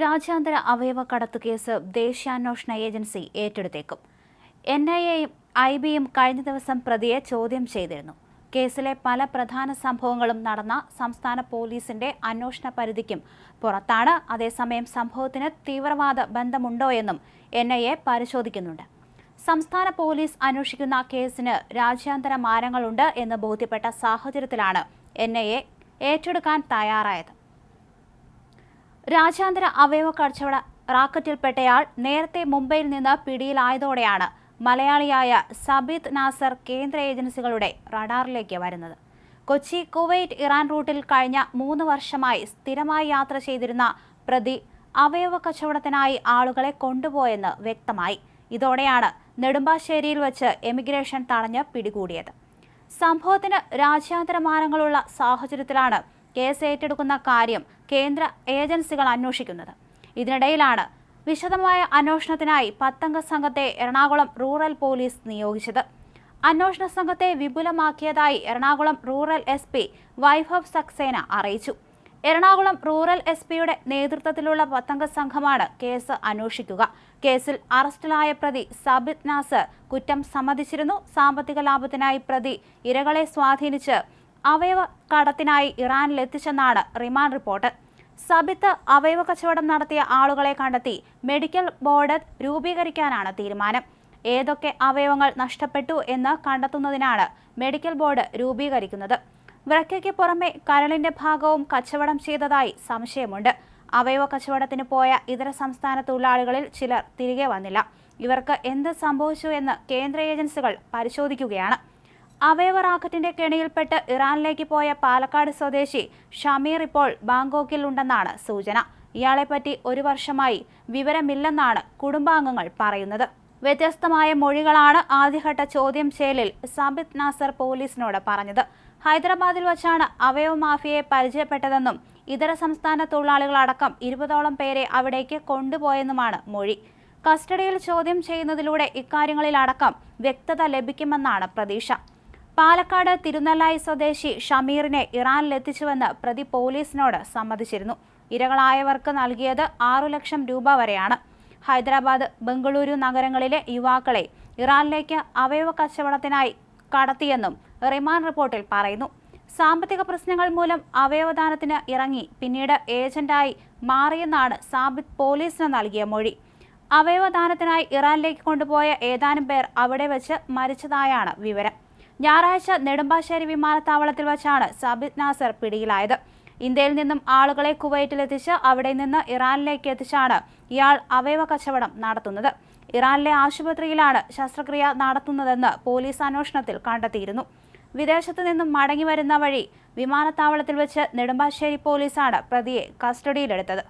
രാജ്യാന്തര അവയവ കടത്ത് കേസ് ദേശീയാന്വേഷണ ഏജൻസി ഏറ്റെടുത്തേക്കും. എൻ ഐ എയും ഐ ബിയും കഴിഞ്ഞ ദിവസം പ്രതിയെ ചോദ്യം ചെയ്തിരുന്നു. കേസിലെ പല പ്രധാന സംഭവങ്ങളും നടന്ന സംസ്ഥാന പോലീസിന്റെ അന്വേഷണ പരിധിക്കും പുറത്താണ്. അതേസമയം സംഭവത്തിന് തീവ്രവാദ ബന്ധമുണ്ടോയെന്നും എൻ ഐ എ പരിശോധിക്കുന്നുണ്ട്. സംസ്ഥാന പോലീസ് അന്വേഷിക്കുന്ന കേസിന് രാജ്യാന്തര മാനങ്ങളുണ്ട് എന്ന് ബോധ്യപ്പെട്ട സാഹചര്യത്തിലാണ് എൻ ഐ എ ഏറ്റെടുക്കാൻ തയ്യാറായത്. രാജ്യാന്തര അവയവ കച്ചവട റാക്കറ്റിൽപ്പെട്ടയാൾ നേരത്തെ മുംബൈയിൽ നിന്ന് പിടിയിലായതോടെയാണ് മലയാളിയായ സബിത് നാസർ കേന്ദ്ര ഏജൻസികളുടെ റഡാറിലേക്ക് വരുന്നത്. കൊച്ചി കുവൈറ്റ് ഇറാൻ റൂട്ടിൽ കഴിഞ്ഞ മൂന്ന് വർഷമായി സ്ഥിരമായി യാത്ര ചെയ്തിരുന്ന പ്രതി അവയവ കച്ചവടത്തിനായി ആളുകളെ കൊണ്ടുപോയെന്ന് വ്യക്തമായി. ഇതോടെയാണ് നെടുമ്പാശ്ശേരിയിൽ വെച്ച് എമിഗ്രേഷൻ തടഞ്ഞ് പിടികൂടിയത്. സംഭവത്തിന് രാജ്യാന്തര മാനങ്ങളുള്ള സാഹചര്യത്തിലാണ് കേസ് ഏറ്റെടുക്കുന്ന കാര്യം കേന്ദ്ര ഏജൻസികൾ അന്വേഷിക്കുന്നത്. ഇതിനിടയിലാണ് വിശദമായ അന്വേഷണത്തിനായി പത്തംഗ സംഘത്തെ എറണാകുളം റൂറൽ പോലീസ് നിയോഗിച്ചത്. അന്വേഷണ സംഘത്തെ വിപുലമാക്കിയതായി Ernakulam rural S P Vaibhav Saxena അറിയിച്ചു. എറണാകുളം റൂറൽ എസ് പിയുടെ നേതൃത്വത്തിലുള്ള പത്തംഗ സംഘമാണ് കേസ് അന്വേഷിക്കുക. കേസിൽ അറസ്റ്റിലായ പ്രതി സബിത് നാസർ കുറ്റം സമ്മതിച്ചിരുന്നു. സാമ്പത്തിക ലാഭത്തിനായി പ്രതി ഇരകളെ സ്വാധീനിച്ച് അവയവ കടത്തിനായി ഇറാനിൽ ഇറാനിലെത്തിച്ചെന്നാണ് റിമാൻഡ് റിപ്പോർട്ട്. സബിത്ത് അവയവ കച്ചവടം നടത്തിയ ആളുകളെ കണ്ടെത്തി മെഡിക്കൽ ബോർഡ് രൂപീകരിക്കാനാണ് തീരുമാനം. ഏതൊക്കെ അവയവങ്ങൾ നഷ്ടപ്പെട്ടു എന്ന് കണ്ടെത്തുന്നതിനാണ് മെഡിക്കൽ ബോർഡ് രൂപീകരിക്കുന്നത്. വൃക്കയ്ക്ക് പുറമെ കരളിന്റെ ഭാഗവും കച്ചവടം ചെയ്തതായി സംശയമുണ്ട്. അവയവ കച്ചവടത്തിന് പോയ ഇതര സംസ്ഥാന തൊഴിലാളികളിൽ ചിലർ തിരികെ വന്നില്ല. ഇവർക്ക് എന്ത് സംഭവിച്ചു എന്ന് കേന്ദ്ര ഏജൻസികൾ പരിശോധിക്കുകയാണ്. അവയവ റാക്കറ്റിന്റെ കെണിയിൽപ്പെട്ട് ഇറാനിലേക്ക് പോയ പാലക്കാട് സ്വദേശി ഷമീർ ഇപ്പോൾ ബാങ്കോക്കിൽ ഉണ്ടെന്നാണ് സൂചന. ഇയാളെപ്പറ്റി ഒരു വർഷമായി വിവരമില്ലെന്നാണ് കുടുംബാംഗങ്ങൾ പറയുന്നത്. വ്യത്യസ്തമായ മൊഴികളാണ് ആദ്യഘട്ട ചോദ്യം ചെയ്യലിൽ സാബിത് നാസർ പോലീസിനോട് പറഞ്ഞത്. ഹൈദരാബാദിൽ വച്ചാണ് അവയവ മാഫിയയെ പരിചയപ്പെട്ടതെന്നും ഇതര സംസ്ഥാന തൊഴിലാളികളടക്കം ഇരുപതോളം പേരെ അവിടേക്ക് കൊണ്ടുപോയെന്നുമാണ് മൊഴി. കസ്റ്റഡിയിൽ ചോദ്യം ചെയ്യുന്നതിലൂടെ ഇക്കാര്യങ്ങളിലടക്കം വ്യക്തത ലഭിക്കുമെന്നാണ് പ്രതീക്ഷ. പാലക്കാട് തിരുനെല്ലായി സ്വദേശി ഷമീറിനെ ഇറാനിലെത്തിച്ചുവെന്ന് പ്രതി പോലീസിനോട് സമ്മതിച്ചിരുന്നു. ഇരകളായവർക്ക് നൽകിയത് ആറു ലക്ഷം രൂപ വരെയാണ്. ഹൈദരാബാദ് ബംഗളൂരു നഗരങ്ങളിലെ യുവാക്കളെ ഇറാനിലേക്ക് അവയവ കച്ചവടത്തിനായി കടത്തിയെന്നും റിമാൻഡ് റിപ്പോർട്ടിൽ പറയുന്നു. സാമ്പത്തിക പ്രശ്നങ്ങൾ മൂലം അവയവദാനത്തിന് ഇറങ്ങി പിന്നീട് ഏജന്റായി മാറിയെന്നാണ് സാബിത് പോലീസിന് നൽകിയ മൊഴി. അവയവദാനത്തിനായി ഇറാനിലേക്ക് കൊണ്ടുപോയ ഏതാനും പേർ അവിടെ വെച്ച് മരിച്ചതായാണ് വിവരം. ഞായറാഴ്ച നെടുമ്പാശ്ശേരി വിമാനത്താവളത്തിൽ വച്ചാണ് സബിത് നാസർ പിടിയിലായത്. ഇന്ത്യയിൽ നിന്നും ആളുകളെ കുവൈറ്റിലെത്തിച്ച് അവിടെ നിന്ന് ഇറാനിലേക്ക് എത്തിച്ചാണ് ഇയാൾ അവയവ കച്ചവടം നടത്തുന്നത്. ഇറാനിലെ ആശുപത്രിയിലാണ് ശസ്ത്രക്രിയ നടത്തുന്നതെന്ന് പോലീസ് അന്വേഷണത്തിൽ കണ്ടെത്തിയിരുന്നു. വിദേശത്തു നിന്നും മടങ്ങി വരുന്ന വഴി വിമാനത്താവളത്തിൽ വെച്ച് നെടുമ്പാശ്ശേരി പോലീസാണ് പ്രതിയെ കസ്റ്റഡിയിലെടുത്തത്.